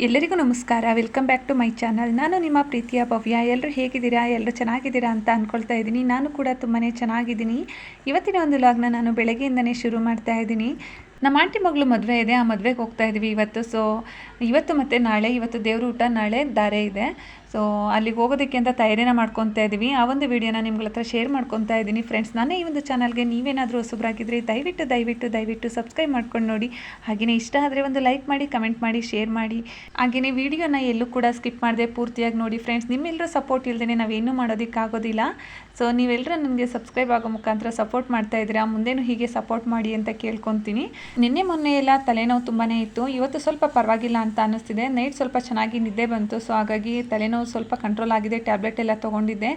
ಎಲ್ಲರಿಗೂ ನಮಸ್ಕಾರ. Welcome back to my channel ನಾನು ನಿಮ್ಮ ಪ್ರೀತಿಯ ಭವ್ಯ. ಎಲ್ಲರೂ ಹೇಗಿದ್ದೀರಾ? ಎಲ್ಲರೂ ಚೆನ್ನಾಗಿದ್ದೀರಾ ಅಂತ ಅಂದ್ಕೊಳ್ತಾ ಇದ್ದೀನಿ. ನಾನು ಕೂಡ ತುಂಬಾ ಚೆನ್ನಾಗಿದ್ದೀನಿ. ಇವತ್ತಿನ ಒಂದು ಲಾಗ್ನ ನಾನು ಬೆಳಗ್ಗೆಯಿಂದನೇ ಶುರು ಮಾಡ್ತಾ ಇದ್ದೀನಿ. ನಮ್ಮ ಆಂಟಿ ಮಗಳು ಮದುವೆ ಇದೆ. ಆ ಮದುವೆಗೆ ಹೋಗ್ತಾ ಇದ್ವಿ ಇವತ್ತು. ಸೊ ಇವತ್ತು ಮತ್ತು ನಾಳೆ, ಇವತ್ತು ದೇವ್ರ ಊಟ ನಾಳೆ ದಾರೆ ಇದೆ. ಸೊ ಅಲ್ಲಿಗೆ ಹೋಗೋದಕ್ಕೆ ಅಂತ ತಯಾರಿನ ಮಾಡ್ಕೊತಾ ಇದ್ದೀವಿ. ಆ ಒಂದು ವಿಡಿಯೋನ ನಿಮ್ಗಳ ಹತ್ರ ಶೇರ್ ಮಾಡ್ಕೊತಾ ಇದ್ದೀನಿ ಫ್ರೆಂಡ್ಸ್ ನಾನೇ ಈ ಒಂದು ಚಾನಲ್ಗೆ ನೀವೇನಾದರೂ ಹೊಸಬ್ರಾಗಿದ್ದರೆ ದಯವಿಟ್ಟು ದಯವಿಟ್ಟು ದಯವಿಟ್ಟು ಸಬ್ಸ್ಕ್ರೈಬ್ ಮಾಡ್ಕೊಂಡು ನೋಡಿ. ಹಾಗೆಯೇ ಇಷ್ಟ ಆದರೆ ಒಂದು ಲೈಕ್ ಮಾಡಿ ಕಮೆಂಟ್ ಮಾಡಿ ಶೇರ್ ಮಾಡಿ. ಹಾಗೆಯೇ ವಿಡಿಯೋನ ಎಲ್ಲೂ ಕೂಡ ಸ್ಕಿಪ್ ಮಾಡದೆ ಪೂರ್ತಿಯಾಗಿ ನೋಡಿ ಫ್ರೆಂಡ್ಸ್ ನಿಮ್ಮೆಲ್ಲರೂ ಸಪೋರ್ಟ್ ಇಲ್ಲದೇ ನಾವೇನು ಮಾಡೋದಕ್ಕಾಗೋದಿಲ್ಲ. ಸೊ ನೀವೆಲ್ಲರೂ ನನಗೆ ಸಬ್ಸ್ಕ್ರೈಬ್ ಆಗೋ ಮುಖಾಂತರ ಸಪೋರ್ಟ್ ಮಾಡ್ತಾ ಇದ್ದೀರಾ, ಮುಂದೇನು ಹೀಗೆ ಸಪೋರ್ಟ್ ಮಾಡಿ ಅಂತ ಕೇಳ್ಕೊತೀನಿ. ನಿನ್ನೆ ಮೊನ್ನೆ ಎಲ್ಲ ತಲೆನೋವು ತುಂಬಾ ಇತ್ತು. ಇವತ್ತು ಸ್ವಲ್ಪ ಪರವಾಗಿಲ್ಲ ಅಂತ ಅನ್ನಿಸ್ತಿದೆ. ನೈಟ್ ಸ್ವಲ್ಪ ಚೆನ್ನಾಗಿ ನಿದ್ದೆ ಬಂತು. ಸೊ ಹಾಗಾಗಿ ತಲೆನೋವು ಸ್ವಲ್ಪ ಕಂಟ್ರೋಲ್ ಆಗಿದೆ ಟ್ಯಾಬ್ಲೆಟ್ ಎಲ್ಲ ತೊಗೊಂಡಿದ್ದೆ.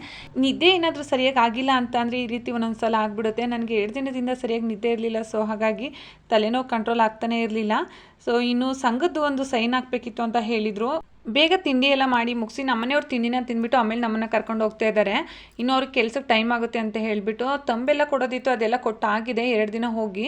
ನಿದ್ದೆ ಏನಾದರೂ ಸರಿಯಾಗಿ ಆಗಿಲ್ಲ ಅಂತ ಅಂದರೆ ಈ ರೀತಿ ಒಂದೊಂದು ಸಲ ಆಗಿಬಿಡುತ್ತೆ. ನನಗೆ ಎರಡು ದಿನದಿಂದ ಸರಿಯಾಗಿ ನಿದ್ದೆ ಇರಲಿಲ್ಲ ಸೊ ಹಾಗಾಗಿ ತಲೆನೋವು ಕಂಟ್ರೋಲ್ ಆಗ್ತಾನೆ ಇರಲಿಲ್ಲ. ಸೊ ಇನ್ನು ಸಂಘದ್ದು ಒಂದು ಸೈನ್ ಹಾಕಬೇಕಿತ್ತು ಅಂತ ಹೇಳಿದರು. ಬೇಗ ತಿಂಡಿ ಎಲ್ಲ ಮಾಡಿ ಮುಗಿಸಿ ನಮ್ಮನೆಯವ್ರು ತಿಂಡಿನ ತಿಂದ್ಬಿಟ್ಟು ಆಮೇಲೆ ನಮ್ಮನ್ನು ಕರ್ಕೊಂಡು ಹೋಗ್ತಾ ಇದ್ದಾರೆ. ಇನ್ನು ಅವ್ರಿಗೆ ಕೆಲ್ಸಕ್ಕೆ ಟೈಮ್ ಆಗುತ್ತೆ ಅಂತ ಹೇಳಿಬಿಟ್ಟು ತಂಬೆಲ್ಲ ಕೊಡೋದಿತ್ತು, ಅದೆಲ್ಲ ಕೊಟ್ಟಾಗಿದೆ. ಎರಡು ದಿನ ಹೋಗಿ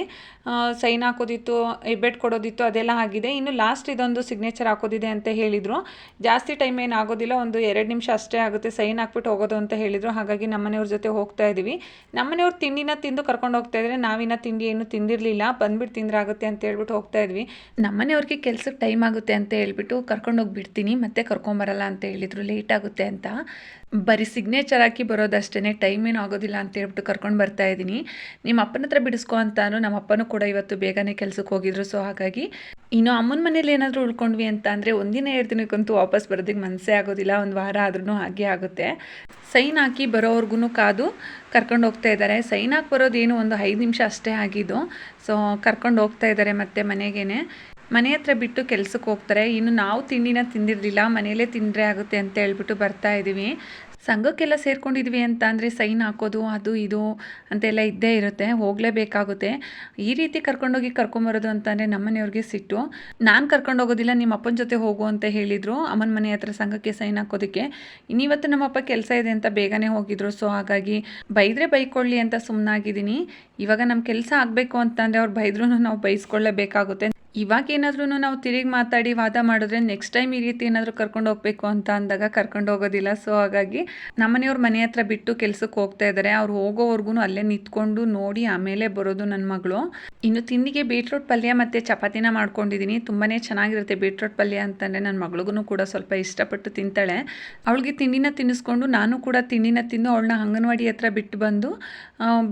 ಸೈನ್ ಹಾಕೋದಿತ್ತು ಎಬ್ಬೆಟ್ ಕೊಡೋದಿತ್ತು, ಅದೆಲ್ಲ ಆಗಿದೆ. ಇನ್ನು ಲಾಸ್ಟ್ ಇದೊಂದು ಸಿಗ್ನೇಚರ್ ಹಾಕೋದಿದೆ ಅಂತ ಹೇಳಿದರು. ಜಾಸ್ತಿ ಟೈಮ್ ಏನು ಆಗೋದಿಲ್ಲ, ಒಂದು ಎರಡು ನಿಮಿಷ ಅಷ್ಟೇ ಆಗುತ್ತೆ ಸೈನ್ ಹಾಕ್ಬಿಟ್ಟು ಹೋಗೋದು ಅಂತ ಹೇಳಿದರು. ಹಾಗಾಗಿ ನಮ್ಮನೆಯವ್ರ ಜೊತೆ ಹೋಗ್ತಾ ಇದ್ದೀವಿ ನಮ್ಮನೆಯವ್ರು ತಿಂಡಿನ ತಿಂದು ಕರ್ಕೊಂಡು ಹೋಗ್ತಾ ಇದ್ದಾರೆ. ನಾವಿನ್ನ ತಿಂಡಿ ಏನು ತಿಂದಿರಲಿಲ್ಲ, ಬಂದ್ಬಿಟ್ಟು ತಿಂದ್ರಾಗುತ್ತೆ ಅಂತ ಹೇಳ್ಬಿಟ್ಟು ಹೋಗ್ತಾ ಇದ್ವಿ. ನಮ್ಮನೆಯವ್ರಿಗೆ ಕೆಲ್ಸಕ್ಕೆ ಟೈಮ್ ಆಗುತ್ತೆ ಅಂತ ಹೇಳ್ಬಿಟ್ಟು ಕರ್ಕೊಂಡು ಹೋಗ್ಬಿಡ್ತೀನಿ ಮತ್ತೆ ಕರ್ಕೊಂಬರಲ್ಲ ಅಂತ ಹೇಳಿದರು ಲೇಟ್ ಆಗುತ್ತೆ ಅಂತ. ಬರೀ ಸಿಗ್ನೇಚರ್ ಹಾಕಿ ಬರೋದಷ್ಟೇ ಟೈಮ್ ಏನು ಆಗೋದಿಲ್ಲ ಅಂತ ಹೇಳ್ಬಿಟ್ಟು ಕರ್ಕೊಂಡು ಬರ್ತಾ ಇದ್ದೀನಿ. ನಿಮ್ಮ ಅಪ್ಪನ ಹತ್ರ ಬಿಡಿಸ್ಕೊ ಅಂತಾನು, ನಮ್ಮ ಅಪ್ಪನೂ ಕೂಡ ಇವತ್ತು ಬೇಗನೆ ಕೆಲಸಕ್ಕೆ ಹೋಗಿದ್ರು ಸೊ ಹಾಗಾಗಿ ಇನ್ನು ಅಮ್ಮನ ಮನೇಲಿ ಏನಾದರೂ ಉಳ್ಕೊಂಡ್ವಿ ಅಂತ ಅಂದರೆ ಒಂದಿನ, ಎರಡು ದಿನಕ್ಕಂತೂ ವಾಪಸ್ ಬರೋದಕ್ಕೆ ಮನಸ್ಸೇ ಆಗೋದಿಲ್ಲ, ಒಂದು ವಾರ ಆದ್ರೂ ಹಾಗೆ ಆಗುತ್ತೆ. ಸೈನ್ ಹಾಕಿ ಬರೋವರೆಗೂ ಕಾದು ಕರ್ಕೊಂಡು ಹೋಗ್ತಾ ಇದ್ದಾರೆ. ಸೈನ್ ಹಾಕಿ ಬರೋದೇನು ಒಂದು ಐದು ನಿಮಿಷ ಅಷ್ಟೇ ಆಗಿದ್ದು ಸೊ ಕರ್ಕೊಂಡು ಹೋಗ್ತಾ ಇದ್ದಾರೆ ಮತ್ತೆ ಮನೆಗೇನೆ. ಮನೆ ಹತ್ರ ಬಿಟ್ಟು ಕೆಲ್ಸಕ್ಕೆ ಹೋಗ್ತಾರೆ. ಇನ್ನು ನಾವು ತಿಂಡಿನ ತಿಂದಿರಲಿಲ್ಲ. ಮನೆಯಲ್ಲೇ ತಿಂದರೆ ಆಗುತ್ತೆ ಅಂತ ಹೇಳ್ಬಿಟ್ಟು ಬರ್ತಾ ಇದ್ದೀವಿ. ಸಂಘಕ್ಕೆಲ್ಲ ಸೇರ್ಕೊಂಡಿದ್ವಿ ಅಂತ ಅಂದರೆ ಸೈನ್ ಹಾಕೋದು, ಅದು, ಇದು ಅಂತೆಲ್ಲ ಇದ್ದೇ ಇರುತ್ತೆ. ಹೋಗಲೇಬೇಕಾಗುತ್ತೆ. ಈ ರೀತಿ ಕರ್ಕೊಂಡೋಗಿ ಕರ್ಕೊಂಬರೋದು ಅಂತಂದರೆ ನಮ್ಮನೆಯವ್ರಿಗೆ ಸಿಟ್ಟು. ನಾನು ಕರ್ಕೊಂಡು ಹೋಗೋದಿಲ್ಲ, ನಿಮ್ಮ ಅಪ್ಪನ ಜೊತೆ ಹೋಗು ಅಂತ ಹೇಳಿದರು ಅಮ್ಮನ ಮನೆ ಹತ್ರ ಸಂಘಕ್ಕೆ ಸೈನ್ ಹಾಕೋದಕ್ಕೆ. ಇನ್ನಿವತ್ತು ನಮ್ಮಪ್ಪ ಕೆಲಸ ಇದೆ ಅಂತ ಬೇಗನೆ ಹೋಗಿದ್ರು. ಸೊ ಹಾಗಾಗಿ ಬೈದರೆ ಬೈಕೊಳ್ಳಿ ಅಂತ ಸುಮ್ಮನಾಗಿದ್ದೀನಿ ಇವಾಗ ನಮ್ಮ ಕೆಲಸ ಆಗಬೇಕು ಅಂತಂದರೆ ಅವ್ರು ಬೈದ್ರು ನಾವು ಬೈಸ್ಕೊಳ್ಳೇಬೇಕಾಗುತ್ತೆ. ಇವಾಗ ಏನಾದ್ರೂ ನಾವು ತಿರುಗಿ ಮಾತಾಡಿ ವಾದ ಮಾಡಿದ್ರೆ ನೆಕ್ಸ್ಟ್ ಟೈಮ್ ಈ ರೀತಿ ಏನಾದರೂ ಕರ್ಕೊಂಡು ಹೋಗ್ಬೇಕು ಅಂತ ಅಂದಾಗ ಕರ್ಕೊಂಡು ಹೋಗೋದಿಲ್ಲ. ಸೊ ಹಾಗಾಗಿ ನಮ್ಮನೆಯವ್ರ ಮನೆ ಹತ್ರ ಬಿಟ್ಟು ಕೆಲಸಕ್ಕೆ ಹೋಗ್ತಾ ಇದ್ದಾರೆ ಅವ್ರು ಹೋಗೋವರೆಗೂ ಅಲ್ಲೇ ನಿಂತ್ಕೊಂಡು ನೋಡಿ ಆಮೇಲೆ ಬರೋದು ನನ್ನ ಮಗಳು. ಇನ್ನು ತಿಂಡಿಗೆ ಬೀಟ್ರೂಟ್ ಪಲ್ಯ ಮತ್ತು ಚಪಾತಿನ ಮಾಡ್ಕೊಂಡಿದ್ದೀನಿ ತುಂಬಾ ಚೆನ್ನಾಗಿರುತ್ತೆ ಬೀಟ್ರೂಟ್ ಪಲ್ಯ ಅಂತಂದರೆ ನನ್ನ ಮಗಳಿಗೂ ಕೂಡ ಸ್ವಲ್ಪ ಇಷ್ಟಪಟ್ಟು ತಿಂತಾಳೆ. ಅವಳಿಗೆ ತಿಂಡಿನ ತಿನ್ನಿಸ್ಕೊಂಡು ನಾನು ಕೂಡ ತಿಂಡಿನ ತಿಂದು ಅವಳನ್ನ ಅಂಗನವಾಡಿ ಹತ್ರ ಬಿಟ್ಟು ಬಂದು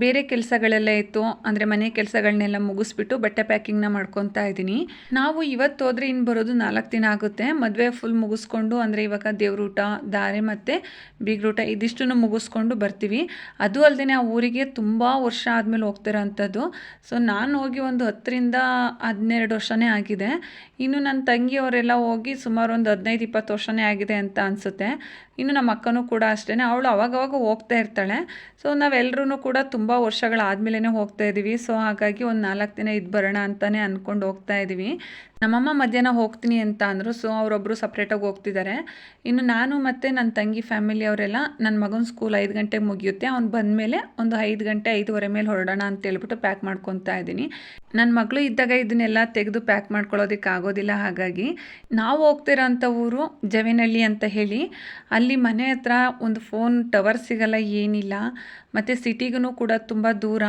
ಬೇರೆ ಕೆಲಸಗಳೆಲ್ಲ ಇತ್ತು. ಅಂದರೆ ಮನೆ ಕೆಲಸಗಳನ್ನೆಲ್ಲ ಮುಗಿಸ್ಬಿಟ್ಟು ಬಟ್ಟೆ ಪ್ಯಾಕಿಂಗ್ನ ಮಾಡ್ಕೊತಾ ಇದ್ದೀನಿ. ನಾವು ಇವತ್ತು ಹೋದರೆ ಇನ್ನು ಬರೋದು ನಾಲ್ಕು ದಿನ ಆಗುತ್ತೆ. ಮದುವೆ ಫುಲ್ ಮುಗಿಸ್ಕೊಂಡು, ಅಂದರೆ ಇವಾಗ ದೇವ್ರೂಟ ದಾರೆ ಮತ್ತು ಬೀಗ್ರೂಟ ಇದಿಷ್ಟನ್ನು ಮುಗಿಸ್ಕೊಂಡು ಬರ್ತೀವಿ. ಅದು ಅಲ್ಲದೆ ಆ ಊರಿಗೆ ತುಂಬ ವರ್ಷ ಆದಮೇಲೆ ಹೋಗ್ತಿರೋ ಅಂಥದ್ದು ಸೊ ನಾನು ಹೋಗಿ ಒಂದು ಹತ್ತರಿಂದ ಹದಿನೆರಡು ವರ್ಷನೇ ಆಗಿದೆ. ಇನ್ನು ನನ್ನ ತಂಗಿಯವರೆಲ್ಲ ಹೋಗಿ ಸುಮಾರು ಒಂದು ಹದಿನೈದು, ಇಪ್ಪತ್ತು ವರ್ಷನೇ ಆಗಿದೆ ಅಂತ ಅನಿಸುತ್ತೆ. ಇನ್ನು ನಮ್ಮ ಅಕ್ಕನೂ ಕೂಡ ಅಷ್ಟೇ ಅವಳು ಅವಾಗವಾಗ ಹೋಗ್ತಾ ಇರ್ತಾಳೆ. ಸೊ ನಾವೆಲ್ಲರೂ ಕೂಡ ತುಂಬ ವರ್ಷಗಳಾದಮೇಲೆ ಹೋಗ್ತಾ ಇದ್ದೀವಿ ಸೊ ಹಾಗಾಗಿ ಒಂದು ನಾಲ್ಕು ದಿನ ಇದು ಬರೋಣ ಅಂತಲೇ ಅಂದ್ಕೊಂಡು ಹೋಗ್ತಾ ಇದ್ದೀವಿ ನಮ್ಮಮ್ಮ ಮಧ್ಯಾಹ್ನ ಹೋಗ್ತೀನಿ ಅಂತ ಅಂದರು ಸೊ ಅವರೊಬ್ಬರು ಸಪ್ರೇಟಾಗಿ ಹೋಗ್ತಿದ್ದಾರೆ ಇನ್ನು ನಾನು ಮತ್ತು ನನ್ನ ತಂಗಿ ಫ್ಯಾಮಿಲಿ ಅವರೆಲ್ಲ ನನ್ನ ಮಗನ ಸ್ಕೂಲ್ ಐದು ಗಂಟೆಗೆ ಮುಗಿಯುತ್ತೆ. ಅವ್ನು ಬಂದಮೇಲೆ ಒಂದು ಐದು ಗಂಟೆ ಐದುವರೆ ಮೇಲೆ ಹೊರಡೋಣ ಅಂತ ಹೇಳ್ಬಿಟ್ಟು ಪ್ಯಾಕ್ ಮಾಡ್ಕೊತಾ ಇದ್ದೀನಿ. ನನ್ನ ಮಗಳು ಇದ್ದಾಗ ಇದನ್ನೆಲ್ಲ ತೆಗೆದು ಪ್ಯಾಕ್ ಮಾಡ್ಕೊಳ್ಳೋದಕ್ಕೆ ಆಗೋದಿಲ್ಲ, ಹಾಗಾಗಿ ನಾವು ಹೋಗ್ತಿರೋಂಥ ಊರು ಜವೆನಹಳ್ಳಿ ಅಂತ ಹೇಳಿ. ಅಲ್ಲಿ ಮನೆ ಹತ್ರ ಒಂದು ಫೋನ್ ಟವರ್ ಸಿಗಲ್ಲ, ಏನಿಲ್ಲ. ಮತ್ತು ಸಿಟಿಗೂ ಕೂಡ ತುಂಬ ದೂರ.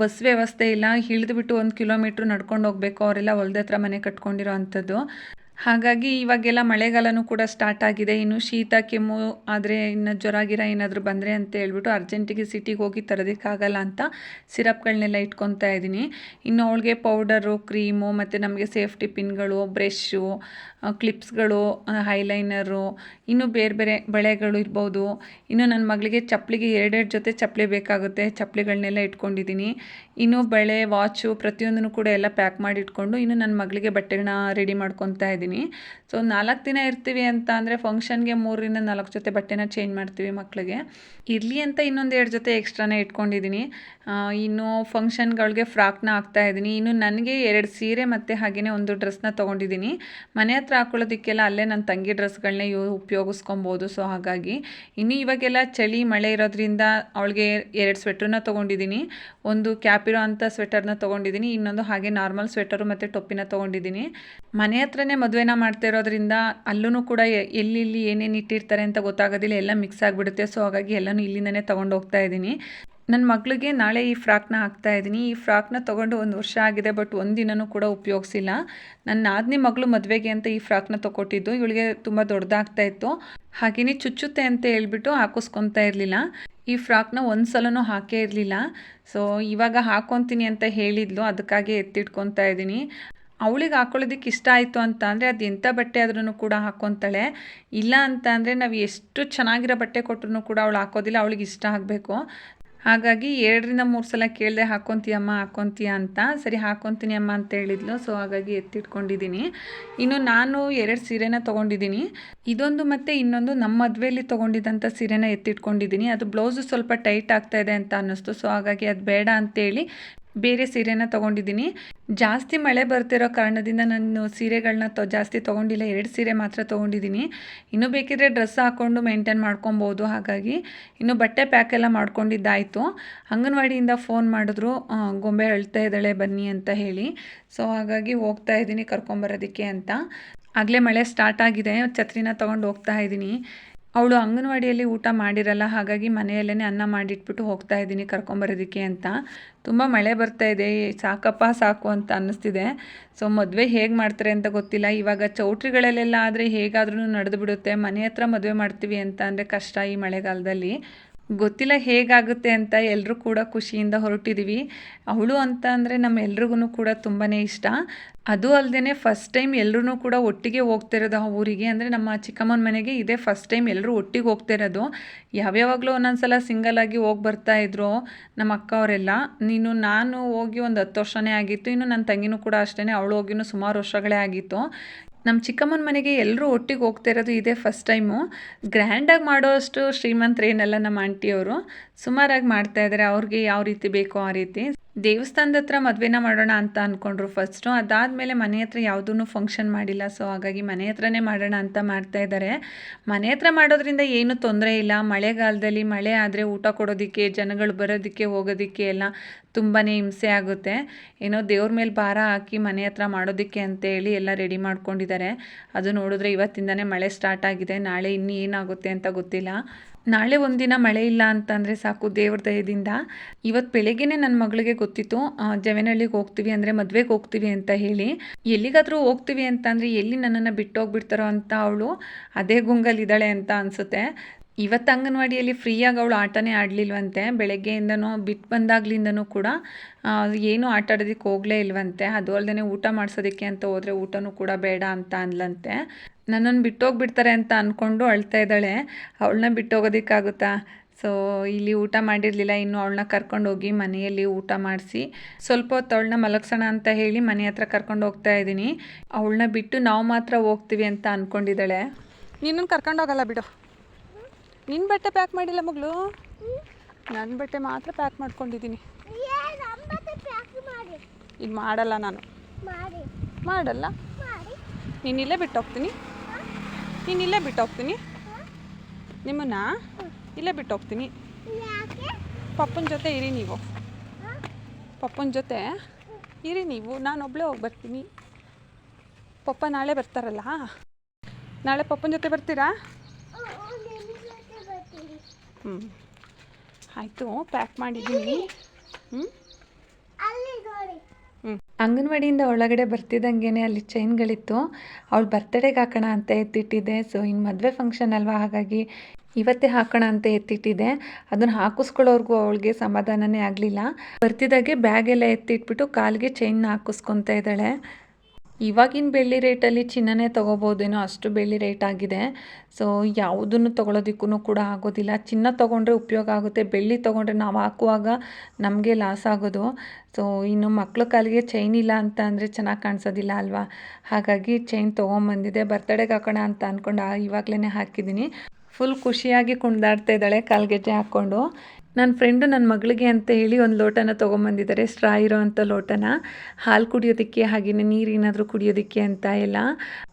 ಬಸ್ ವ್ಯವಸ್ಥೆ ಇಲ್ಲ ಇಳಿದ್ಬಿಟ್ಟು ಒಂದು ಕಿಲೋಮೀಟ್ರ್ ನಡ್ಕೊಂಡು ಹೋಗಬೇಕು ಅವರೆಲ್ಲ ಹೊಲ್ದ ಹತ್ರ ಮನೆ ಕಟ್ಕೊಂಡಿರೋ ಅಂಥದ್ದು. ಹಾಗಾಗಿ ಇವಾಗೆಲ್ಲ ಮಳೆಗಾಲನೂ ಕೂಡ ಸ್ಟಾರ್ಟ್ ಆಗಿದೆ. ಇನ್ನು ಶೀತ, ಕೆಮ್ಮು, ಆದರೆ ಇನ್ನು ಜ್ವರ, ಗಿರ ಏನಾದರೂ ಬಂದರೆ ಅಂತ ಹೇಳ್ಬಿಟ್ಟು ಅರ್ಜೆಂಟಿಗೆ ಸಿಟಿಗೆ ಹೋಗಿ ತರೋದಕ್ಕಾಗಲ್ಲ ಅಂತ ಸಿರಪ್ಗಳನ್ನೆಲ್ಲ ಇಟ್ಕೊತಾ ಇದ್ದೀನಿ. ಇನ್ನು ಅವಳಿಗೆ ಪೌಡರು ಕ್ರೀಮು ಮತ್ತು ನಮಗೆ ಸೇಫ್ಟಿ ಪಿನ್ಗಳು ಬ್ರಷ್ಷು ಕ್ಲಿಪ್ಸ್ಗಳು ಹೈಲೈನರು ಇನ್ನು ಬೇರೆ ಬೇರೆ ಬಳೆಗಳು ಇರ್ಬೋದು. ಇನ್ನು ನನ್ನ ಮಗಳಿಗೆ ಚಪ್ಪಲಿಗೆ ಎರಡೆರಡು ಜೊತೆ ಚಪ್ಪಲಿ ಬೇಕಾಗುತ್ತೆ. ಚಪ್ಪಲಿಗಳನ್ನೆಲ್ಲ ಇಟ್ಕೊಂಡಿದ್ದೀನಿ. ಇನ್ನು ಬಳೆ ವಾಚು ಪ್ರತಿಯೊಂದನ್ನು ಕೂಡ ಎಲ್ಲ ಪ್ಯಾಕ್ ಮಾಡಿ ಇಟ್ಕೊಂಡು ಇನ್ನು ನನ್ನ ಮಗಳಿಗೆ ಬಟ್ಟೆಗಳನ್ನ ರೆಡಿ ಮಾಡ್ಕೊತಾ ಇದ್ದೀನಿ. ಸೊ ನಾಲ್ಕು ದಿನ ಇರ್ತೀವಿ ಅಂತ ಅಂದರೆ ಫಂಕ್ಷನ್ಗೆ ಮೂರರಿಂದ ನಾಲ್ಕು ಜೊತೆ ಬಟ್ಟೆನ ಚೇಂಜ್ ಮಾಡ್ತೀವಿ ಮಕ್ಕಳಿಗೆ ಇರಲಿ ಅಂತ ಇನ್ನೊಂದು ಎರಡು ಜೊತೆ ಎಕ್ಸ್ಟ್ರಾನೇ ಇಟ್ಕೊಂಡಿದ್ದೀನಿ. ಇನ್ನು ಫಂಕ್ಷನ್ಗಳಿಗೆ ಫ್ರಾಕ್ನ ಹಾಕ್ತಾ ಇದ್ದೀನಿ. ಇನ್ನು ನನಗೆ ಎರಡು ಸೀರೆ ಮತ್ತು ಹಾಗೆಯೇ ಒಂದು ಡ್ರೆಸ್ನ ತೊಗೊಂಡಿದ್ದೀನಿ. ಮನೆ ಹತ್ರ ಹಾಕೊಳ್ಳೋದಕ್ಕೆಲ್ಲ ಅಲ್ಲೇ ನನ್ನ ತಂಗಿ ಡ್ರೆಸ್ಗಳನ್ನೇ ಯೂ, ಉಪಯೋಗಿಸ್ಕೊಬೋದು. ಸೊ ಹಾಗಾಗಿ ಇನ್ನು ಇವಾಗೆಲ್ಲ ಚಳಿ, ಮಳೆ ಇರೋದ್ರಿಂದ ಅವಳಿಗೆ ಎರಡು ಸ್ವೆಟ್ರನ್ನ ತೊಗೊಂಡಿದ್ದೀನಿ. ಒಂದು ಕ್ಯಾಪ್ ಇರೋ ಅಂಥ ಸ್ವೆಟರ್ನ ತೊಗೊಂಡಿದ್ದೀನಿ. ಇನ್ನೊಂದು ಹಾಗೆ ನಾರ್ಮಲ್ ಸ್ವೆಟರು ಮತ್ತು ಟೊಪ್ಪಿನ ತೊಗೊಂಡಿದ್ದೀನಿ. ಮನೆ ಹತ್ರನೇ ಮದುವೆನ ಮಾಡ್ತಾ ಇರೋದ್ರಿಂದ ಅಲ್ಲೂ ಕೂಡ ಎಲ್ಲಿಲ್ಲಿ ಏನೇನು ಇಟ್ಟಿರ್ತಾರೆ ಅಂತ ಗೊತ್ತಾಗೋದಿಲ್ಲ. ಎಲ್ಲ ಮಿಕ್ಸ್ ಆಗಿಬಿಡುತ್ತೆ. ಸೊ ಹಾಗಾಗಿ ಎಲ್ಲನೂ ಇಲ್ಲಿಂದನೇ ತೊಗೊಂಡು ಹೋಗ್ತಾ ಇದ್ದೀನಿ. ನನ್ನ ಮಗಳಿಗೆ ನಾಳೆ ಈ ಫ್ರಾಕ್ನ ಹಾಕ್ತಾ ಇದ್ದೀನಿ. ಈ ಫ್ರಾಕ್ನ ತೊಗೊಂಡು ಒಂದು ವರ್ಷ ಆಗಿದೆ ಬಟ್ ಒಂದಿನನೂ ಕೂಡ ಉಪಯೋಗಿಸಿಲ್ಲ. ನನ್ನ ನಾದನಿ ಮಗಳು ಮದುವೆಗೆ ಅಂತ ಈ ಫ್ರಾಕ್ನ ತೊಗೊಟ್ಟಿದ್ದು. ಇವಳಿಗೆ ತುಂಬ ದೊಡ್ಡದಾಗ್ತಾ ಇತ್ತು. ಹಾಗೆಯೇ ಚುಚ್ಚುತ್ತೆ ಅಂತ ಹೇಳ್ಬಿಟ್ಟು ಹಾಕಿಸ್ಕೊತಾ ಇರಲಿಲ್ಲ. ಈ ಫ್ರಾಕ್ನ ಒಂದು ಸಲನೂ ಹಾಕೇ ಇರಲಿಲ್ಲ. ಸೊ ಇವಾಗ ಹಾಕೊತೀನಿ ಅಂತ ಹೇಳಿದ್ಲು. ಅದಕ್ಕಾಗಿ ಎತ್ತಿಟ್ಕೊತಾ ಇದ್ದೀನಿ. ಅವಳಿಗೆ ಹಾಕೊಳ್ಳೋದಕ್ಕೆ ಇಷ್ಟ ಆಯಿತು ಅಂತ ಅಂದರೆ ಅದು ಎಂಥ ಬಟ್ಟೆ ಆದ್ರೂ ಕೂಡ ಹಾಕ್ಕೊತಾಳೆ ಇಲ್ಲ ಅಂತ ಅಂದರೆ ನಾವು ಎಷ್ಟು ಚೆನ್ನಾಗಿರೋ ಬಟ್ಟೆ ಕೊಟ್ಟರು ಕೂಡ ಅವಳು ಹಾಕೋದಿಲ್ಲ, ಅವಳಿಗೆ ಇಷ್ಟ ಆಗಬೇಕು. ಹಾಗಾಗಿ ಎರಡರಿಂದ ಮೂರು ಸಲ ಕೇಳಿದೆ ಹಾಕ್ಕೊತೀಯಮ್ಮ ಹಾಕ್ಕೊತೀಯ ಅಂತ. ಸರಿ ಹಾಕ್ಕೊತೀನಿ ಅಮ್ಮ ಅಂತ ಹೇಳಿದ್ಲು. ಸೊ ಹಾಗಾಗಿ ಎತ್ತಿಟ್ಕೊಂಡಿದ್ದೀನಿ. ಇನ್ನು ನಾನು ಎರಡು ಸೀರೆನ ತೊಗೊಂಡಿದ್ದೀನಿ. ಇದೊಂದು ಮತ್ತು ಇನ್ನೊಂದು ನಮ್ಮ ಮದುವೆಯಲ್ಲಿ ತೊಗೊಂಡಿದ್ದಂಥ ಸೀರೆನ ಎತ್ತಿಟ್ಕೊಂಡಿದ್ದೀನಿ. ಅದು ಬ್ಲೌಸು ಸ್ವಲ್ಪ ಟೈಟ್ ಆಗ್ತಾ ಇದೆ ಅಂತ ಅನ್ನಿಸ್ತು. ಸೊ ಹಾಗಾಗಿ ಅದು ಬೇಡ ಅಂತೇಳಿ ಬೇರೆ ಸೀರೆನ ತೊಗೊಂಡಿದ್ದೀನಿ. ಜಾಸ್ತಿ ಮಳೆ ಬರ್ತಿರೋ ಕಾರಣದಿಂದ ನಾನು ಸೀರೆಗಳನ್ನ ತೊ, ಜಾಸ್ತಿ ತೊಗೊಂಡಿಲ್ಲ. ಎರಡು ಸೀರೆ ಮಾತ್ರ ತೊಗೊಂಡಿದ್ದೀನಿ. ಇನ್ನೂ ಬೇಕಿದ್ರೆ ಡ್ರೆಸ್ ಹಾಕ್ಕೊಂಡು ಮೇಂಟೈನ್ ಮಾಡ್ಕೊಬೋದು. ಹಾಗಾಗಿ ಇನ್ನು ಬಟ್ಟೆ ಪ್ಯಾಕ್ ಎಲ್ಲ ಮಾಡ್ಕೊಂಡಿದ್ದಾಯಿತು. ಅಂಗನವಾಡಿಯಿಂದ ಫೋನ್ ಮಾಡಿದ್ರು ಗೊಂಬೆ ಅಳ್ತಾ ಇದ್ದಾಳೆ, ಬನ್ನಿ ಅಂತ ಹೇಳಿ. ಸೊ, ಹಾಗಾಗಿ ಹೋಗ್ತಾ ಇದ್ದೀನಿ ಕರ್ಕೊಂಬರೋದಕ್ಕೆ ಅಂತ. ಆಗಲೇ ಮಳೆ ಸ್ಟಾರ್ಟ್ ಆಗಿದೆ. ಛತ್ರಿನ ತೊಗೊಂಡು ಹೋಗ್ತಾ ಇದ್ದೀನಿ. ಅವಳು ಅಂಗನವಾಡಿಯಲ್ಲಿ ಊಟ ಮಾಡಿರಲ್ಲ, ಹಾಗಾಗಿ ಮನೆಯಲ್ಲೇ ಅನ್ನ ಮಾಡಿಟ್ಬಿಟ್ಟು ಹೋಗ್ತಾ ಇದ್ದೀನಿ, ಕರ್ಕೊಂಬರೋದಕ್ಕೆ ಅಂತ. ತುಂಬ ಮಳೆ ಬರ್ತಾ ಇದೆ, ಸಾಕಪ್ಪ, ಸಾಕು ಅಂತ ಅನ್ನಿಸ್ತಿದೆ. ಸೊ ಮದುವೆ ಹೇಗೆ ಮಾಡ್ತಾರೆ ಅಂತ ಗೊತ್ತಿಲ್ಲ. ಇವಾಗ ಚೌಟ್ರಿಗಳಲ್ಲೆಲ್ಲ ಆದರೆ ಹೇಗಾದ್ರೂ ನಡೆದು ಬಿಡುತ್ತೆ ಮನೆ ಹತ್ರ ಮದುವೆ ಮಾಡ್ತೀವಿ ಅಂತ ಅಂದರೆ ಕಷ್ಟ ಈ ಮಳೆಗಾಲದಲ್ಲಿ. ಗೊತ್ತಿಲ್ಲ ಹೇಗಾಗುತ್ತೆ ಅಂತ ಎಲ್ಲರೂ ಕೂಡ ಖುಷಿಯಿಂದ ಹೊರಟಿದ್ದೀವಿ ಅವಳು ಅಂತ ಅಂದರೆ ನಮ್ಮ ಎಲ್ರಿಗೂ ಕೂಡ ತುಂಬಾ ಇಷ್ಟ. ಅದು ಅಲ್ಲದೆ ಫಸ್ಟ್ ಟೈಮ್ ಎಲ್ಲರೂ ಕೂಡ ಒಟ್ಟಿಗೆ ಹೋಗ್ತಿರೋದು ಆ ಊರಿಗೆ. ಅಂದರೆ ನಮ್ಮ ಚಿಕ್ಕಮ್ಮನ ಮನೆಗೆ ಇದೇ ಫಸ್ಟ್ ಟೈಮ್ ಎಲ್ಲರೂ ಒಟ್ಟಿಗೆ ಹೋಗ್ತಿರೋದು ಯಾವ್ಯಾವಾಗಲೂ ಒಂದೊಂದು ಸಲ ಸಿಂಗಲ್ ಆಗಿ ಹೋಗಿ ಬರ್ತಾ ಇದ್ರು ನಮ್ಮ ಅಕ್ಕ ಅವರೆಲ್ಲ. ನೀನು ನಾನು ಹೋಗಿ ಒಂದು ಹತ್ತು ವರ್ಷನೇ ಆಗಿತ್ತು. ಇನ್ನು ನನ್ನ ತಂಗಿನೂ ಕೂಡ ಅಷ್ಟೇ ಅವಳು ಹೋಗಿನೂ ಸುಮಾರು ವರ್ಷಗಳೇ ಆಗಿತ್ತು. ನಮ್ಮ ಚಿಕ್ಕಮ್ಮನ ಮನೆಗೆ ಎಲ್ಲರೂ ಒಟ್ಟಿಗೆ ಹೋಗ್ತಾ ಇರೋದು ಇದೇ ಫಸ್ಟ್ ಟೈಮು. ಗ್ರ್ಯಾಂಡಾಗಿ ಮಾಡೋ ಅಷ್ಟು ಶ್ರೀಮಂತರೇನಲ್ಲ ನಮ್ಮ ಆಂಟಿಯವರು. ಸುಮಾರಾಗಿ ಮಾಡ್ತಾ ಇದ್ದಾರೆ ಅವ್ರಿಗೆ ಯಾವ ರೀತಿ ಬೇಕೋ ಆ ರೀತಿ. ದೇವಸ್ಥಾನದ ಹತ್ರ ಮದುವೆನ ಮಾಡೋಣ ಅಂತ ಅಂದ್ಕೊಂಡ್ರು ಫಸ್ಟು ಅದಾದಮೇಲೆ ಮನೆ ಹತ್ರ ಯಾವುದೂ ಫಂಕ್ಷನ್ ಮಾಡಿಲ್ಲ. ಸೊ ಹಾಗಾಗಿ ಮನೆ ಹತ್ರನೇ ಮಾಡೋಣ ಅಂತ ಮಾಡ್ತಾ ಇದ್ದಾರೆ ಮನೆ ಹತ್ರ ಮಾಡೋದ್ರಿಂದ ಏನೂ ತೊಂದರೆ ಇಲ್ಲ. ಮಳೆಗಾಲದಲ್ಲಿ ಮಳೆ ಆದರೆ ಊಟ ಕೊಡೋದಕ್ಕೆ, ಜನಗಳು ಬರೋದಕ್ಕೆ, ಹೋಗೋದಕ್ಕೆ ಎಲ್ಲ ತುಂಬಾ ಹಿಂಸೆ ಆಗುತ್ತೆ. ಏನೋ ದೇವ್ರ ಮೇಲೆ ಭಾರ ಹಾಕಿ ಮನೆ ಹತ್ರ ಮಾಡೋದಕ್ಕೆ ಅಂತೇಳಿ ಎಲ್ಲ ರೆಡಿ ಮಾಡ್ಕೊಂಡಿದ್ದಾರೆ ಅದು ನೋಡಿದ್ರೆ ಇವತ್ತಿಂದನೇ ಮಳೆ ಸ್ಟಾರ್ಟ್ ಆಗಿದೆ. ನಾಳೆ ಇನ್ನೂ ಏನಾಗುತ್ತೆ ಅಂತ ಗೊತ್ತಿಲ್ಲ. ನಾಳೆ ಒಂದಿನ ಮಳೆ ಇಲ್ಲ ಅಂತಂದರೆ ಸಾಕು ದೇವ್ರ ದಯದಿಂದ ಇವತ್ತು ಬೆಳಗ್ಗೆನೇ ನನ್ನ ಮಗಳಿಗೆ ಗೊತ್ತಿತ್ತು ಜವೆನಹಳ್ಳಿಗೆ ಹೋಗ್ತೀವಿ ಅಂದರೆ ಮದುವೆಗೆ ಹೋಗ್ತೀವಿ ಅಂತ ಹೇಳಿ. ಎಲ್ಲಿಗಾದರೂ ಹೋಗ್ತೀವಿ ಅಂತ ಅಂದರೆ ಎಲ್ಲಿ ನನ್ನನ್ನು ಬಿಟ್ಟೋಗ್ಬಿಡ್ತಾರೋ ಅಂತ ಅವಳು ಅದೇ ಗುಂಗಲ್ಲಿದ್ದಾಳೆ ಅಂತ ಅನಿಸುತ್ತೆ. ಇವತ್ತು ಅಂಗನವಾಡಿಯಲ್ಲಿ ಫ್ರೀಯಾಗಿ ಅವಳು ಆಟನೇ ಆಡಲಿಲ್ವಂತೆ, ಬೆಳಗ್ಗೆಯಿಂದನೂ ಬಿಟ್ಟು ಬಂದಾಗ್ಲಿಂದನೂ ಕೂಡ ಏನೂ ಆಟ ಆಡೋದಕ್ಕೆ ಹೋಗಲೇ ಇಲ್ವಂತೆ, ಅದು ಅಲ್ಲದೆ ಊಟ ಮಾಡಿಸೋದಕ್ಕೆ ಅಂತ ಹೋದರೆ ಊಟನೂ ಕೂಡ ಬೇಡ ಅಂತ ಅನ್ಲಂತೆ. ನನ್ನನ್ನು ಬಿಟ್ಟೋಗ್ಬಿಡ್ತಾರೆ ಅಂತ ಅಂದ್ಕೊಂಡು ಅಳ್ತಾ ಇದ್ದಾಳೆ. ಅವಳನ್ನ ಬಿಟ್ಟೋಗೋದಕ್ಕಾಗುತ್ತಾ? ಸೊ ಇಲ್ಲಿ ಊಟ ಮಾಡಿರಲಿಲ್ಲ, ಇನ್ನು ಅವಳನ್ನ ಕರ್ಕೊಂಡೋಗಿ ಮನೆಯಲ್ಲಿ ಊಟ ಮಾಡಿಸಿ, ಸ್ವಲ್ಪ ಹೊತ್ತು ಅವಳನ್ನ ಮಲಗ್ಸೋಣ ಅಂತ ಹೇಳಿ ಮನೆ ಹತ್ರ ಕರ್ಕೊಂಡು ಹೋಗ್ತಾ ಇದ್ದೀನಿ. ಅವಳನ್ನ ಬಿಟ್ಟು ನಾವು ಮಾತ್ರ ಹೋಗ್ತೀವಿ ಅಂತ ಅಂದ್ಕೊಂಡಿದ್ದಾಳೆ ನಿನ್ನನ್ನು ಕರ್ಕೊಂಡೋಗಲ್ಲ ಬಿಡು. ನಿನ್ನ ಬಟ್ಟೆ ಪ್ಯಾಕ್ ಮಾಡಿಲ್ಲ ಮಗಳು? ನನ್ನ ಬಟ್ಟೆ ಮಾತ್ರ ಪ್ಯಾಕ್ ಮಾಡ್ಕೊಂಡಿದ್ದೀನಿ ಇದು ಮಾಡಲ್ಲ ನಾನು. ಮಾಡಲ್ಲ? ನೀನು ಇಲ್ಲೇ ಬಿಟ್ಟು ಹೋಗ್ತೀನಿ. ನೀನು ಇಲ್ಲೇ ಬಿಟ್ಟು ಹೋಗ್ತೀನಿ. ನಿಮ್ಮನ್ನ ಇಲ್ಲೇ ಬಿಟ್ಟು ಹೋಗ್ತೀನಿ. ಪಪ್ಪನ ಜೊತೆ ಇರಿ ನೀವು. ಪಪ್ಪನ ಜೊತೆ ಇರಿ ನೀವು. ನಾನು ಒಬ್ಬಳೇ ಹೋಗಿ ಬರ್ತೀನಿ. ಪಪ್ಪ ನಾಳೆ ಬರ್ತಾರಲ್ಲ? ನಾಳೆ ಪಪ್ಪನ ಜೊತೆ ಬರ್ತೀರಾ? ಹ್ಞೂ ಆಯಿತು ಪ್ಯಾಕ್ ಮಾಡಿದ್ದೀನಿ. ಹ್ಞೂ ಅಂಗನವಾಡಿಯಿಂದ ಒಳಗಡೆ ಬರ್ತಿದ್ದಂಗೆ ಅಲ್ಲಿ ಚೈನ್ಗಳಿತ್ತು. ಅವಳು ಬರ್ತಡೇಗೆ ಹಾಕೋಣ ಅಂತ ಎತ್ತಿಟ್ಟಿದ್ದೆ ಸೊ ಇನ್ನು ಮದುವೆ ಫಂಕ್ಷನ್ ಅಲ್ವಾ? ಹಾಗಾಗಿ ಇವತ್ತೇ ಹಾಕೋಣ ಅಂತ ಎತ್ತಿಟ್ಟಿದ್ದೆ ಅದನ್ನು ಹಾಕಿಸ್ಕೊಳ್ಳೋರ್ಗೂ ಅವಳಿಗೆ ಸಮಾಧಾನನೇ ಆಗಲಿಲ್ಲ. ಬರ್ತಿದ್ದಾಗೆ ಬ್ಯಾಗೆಲ್ಲ ಎತ್ತಿಟ್ಬಿಟ್ಟು ಕಾಲಿಗೆ ಚೈನ್ನ ಹಾಕಿಸ್ಕೊತಾ ಇದ್ದಾಳೆ. ಇವಾಗಿನ ಬೆಳ್ಳಿ ರೇಟಲ್ಲಿ ಚಿನ್ನನೇ ತೊಗೋಬೋದೇನೋ ಅಷ್ಟು ಬೆಳ್ಳಿ ರೇಟ್ ಆಗಿದೆ. ಸೊ ಯಾವುದನ್ನು ತೊಗೊಳೋದಕ್ಕೂ ಕೂಡ ಆಗೋದಿಲ್ಲ. ಚಿನ್ನ ತೊಗೊಂಡ್ರೆ ಉಪಯೋಗ ಆಗುತ್ತೆ. ಬೆಳ್ಳಿ ತೊಗೊಂಡ್ರೆ ನಾವು ಹಾಕುವಾಗ ನಮಗೆ ಲಾಸ್ ಆಗೋದು. ಸೊ ಇನ್ನು ಮಕ್ಳ ಕಾಲಿಗೆ ಚೈನ್ ಇಲ್ಲ ಅಂತ ಅಂದರೆ ಚೆನ್ನಾಗಿ ಕಾಣಿಸೋದಿಲ್ಲ ಅಲ್ವಾ? ಹಾಗಾಗಿ ಚೈನ್ ತೊಗೊಂಬಂದಿದೆ. ಬರ್ತಡೇಗೆ ಹಾಕೋಣ ಅಂತ ಅಂದ್ಕೊಂಡು ಇವಾಗಲೇ ಹಾಕಿದ್ದೀನಿ ಫುಲ್ ಖುಷಿಯಾಗಿ ಕುಣಿದಾಡ್ತಾ ಇದ್ದಾಳೆ ಕಾಲ್ಗೆಜ್ಜೆ ಹಾಕ್ಕೊಂಡು. ನನ್ನ ಫ್ರೆಂಡು ನನ್ನ ಮಗಳಿಗೆ ಅಂತ ಹೇಳಿ ಒಂದು ಲೋಟನ ತೊಗೊಂಬಂದಿದ್ದಾರೆ. ಸ್ಟ್ರಾ ಇರೋ ಅಂಥ ಲೋಟನ. ಹಾಲು ಕುಡಿಯೋದಕ್ಕೆ ಹಾಗೆಯೇ ನೀರು ಏನಾದರೂ ಕುಡಿಯೋದಕ್ಕೆ ಅಂತ ಎಲ್ಲ.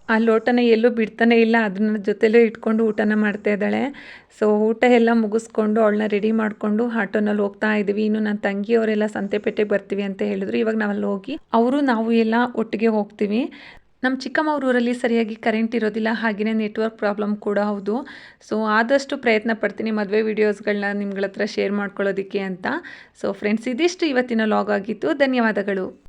ಆ ಲೋಟನ ಎಲ್ಲೂ ಬಿಡ್ತಾನೆ ಇಲ್ಲ. ಅದನ್ನ ಜೊತೆಲೇ ಇಟ್ಕೊಂಡು ಊಟನ ಮಾಡ್ತಾ ಇದ್ದಾಳೆ. ಸೊ ಊಟ ಎಲ್ಲ ಮುಗಿಸ್ಕೊಂಡು ಅವಳನ್ನ ರೆಡಿ ಮಾಡಿಕೊಂಡು ಆಟೋನಲ್ಲಿ ಹೋಗ್ತಾ ಇದ್ದೀವಿ. ಇನ್ನು ನನ್ನ ತಂಗಿಯವರೆಲ್ಲ ಸಂತೆಪೇಟೆಗೆ ಬರ್ತೀವಿ ಅಂತ ಹೇಳಿದ್ರು. ಇವಾಗ ನಾವು ಅಲ್ಲಿ ಹೋಗಿ ಅವರು, ನಾವು ಎಲ್ಲ ಒಟ್ಟಿಗೆ ಹೋಗ್ತೀವಿ. ನಮ್ಮ ಚಿಕ್ಕಮ್ಮ ಊರಲ್ಲಿ ಸರಿಯಾಗಿ ಕರೆಂಟ್ ಇರೋದಿಲ್ಲ ಹಾಗೆಯೇ ನೆಟ್ವರ್ಕ್ ಪ್ರಾಬ್ಲಮ್ ಕೂಡ ಹೌದು. ಸೊ ಆದಷ್ಟು ಪ್ರಯತ್ನ ಪಡ್ತೀನಿ ಮದುವೆ ವೀಡಿಯೋಸ್ಗಳನ್ನ ನಿಮ್ಗಳ ಹತ್ರ ಶೇರ್ ಮಾಡ್ಕೊಳ್ಳೋದಕ್ಕೆ ಅಂತ. ಸೊ ಫ್ರೆಂಡ್ಸ್ ಇದಿಷ್ಟು ಇವತ್ತಿನ ಲಾಗ್ ಆಗಿತ್ತು. ಧನ್ಯವಾದಗಳು.